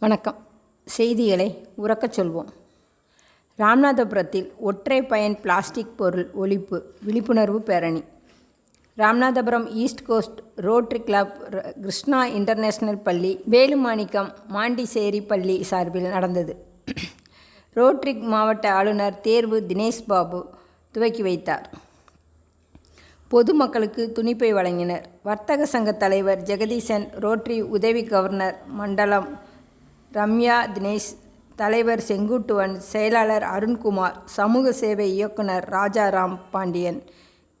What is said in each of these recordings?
வணக்கம். செய்திகளை உறக்கச் சொல்வோம். ராமநாதபுரத்தில் ஒற்றை பயன் பிளாஸ்டிக் பொருள் ஒழிப்பு விழிப்புணர்வு பேரணி. Ramanathapuram east coast rotary club ர- கிருஷ்ணா இன்டர்நேஷனல் பள்ளி வேலுமாணிக்கம் மாண்டிசேரி பள்ளி சார்பில் நடந்தது. ரோட்ரிக் மாவட்ட ஆளுநர் தேர்வு தினேஷ் பாபு துவக்கி வைத்தார். பொதுமக்களுக்கு துணிப்பை வழங்கினர். வர்த்தக சங்க தலைவர் ஜெகதீசன் ரோட்ரி உதவி கவர்னர் மண்டலம் ரம்யா தினேஷ் தலைவர் செங்குட்டுவன் செயலாளர் அருண்குமார் சமூக சேவை இயக்குனர் ராஜாராம் பாண்டியன்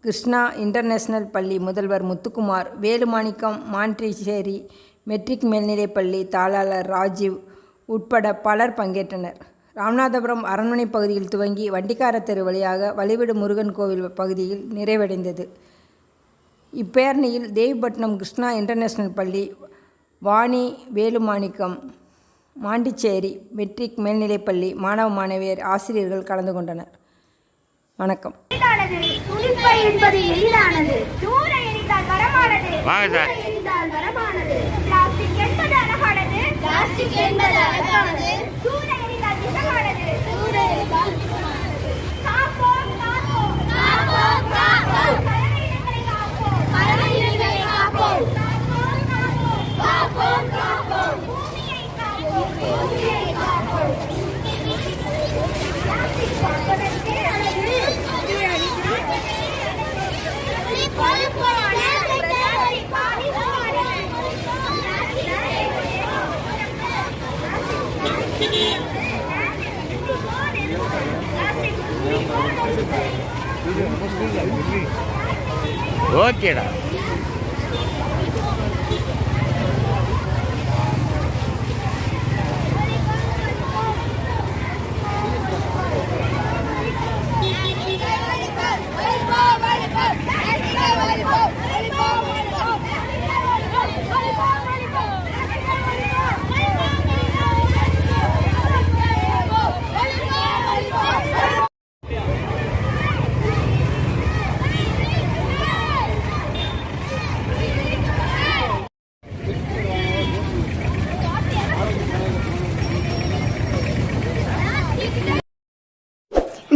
கிருஷ்ணா இன்டர்நேஷனல் பள்ளி முதல்வர் முத்துக்குமார் வேலுமாணிக்கம் மான்ட்ரிச்சேரி மெட்ரிக் மேல்நிலைப்பள்ளி தாளாளர் ராஜீவ் உட்பட பலர் பங்கேற்றனர். ராமநாதபுரம் அரண்மனை பகுதியில் துவங்கி வண்டிக்கார தெரு வழியாக வழிவிடு முருகன் கோவில் பகுதியில் நிறைவடைந்தது. இப்பேரணியில் தேவிப்பட்டினம் கிருஷ்ணா இன்டர்நேஷனல் பள்ளி வாணி வேலுமாணிக்கம் மாண்டிச்சேரி மெட்ரிக் மேல்நிலைப்பள்ளி மாணவ மாணவியர் ஆசிரியர்கள் கலந்து கொண்டனர். வணக்கம். எளிதானது துணிப்பை என்பது எளிதானது. தூர எரிந்தால் வரமானது வாங்க சார். தூர எரிந்தால் வரமானது ஓகேடா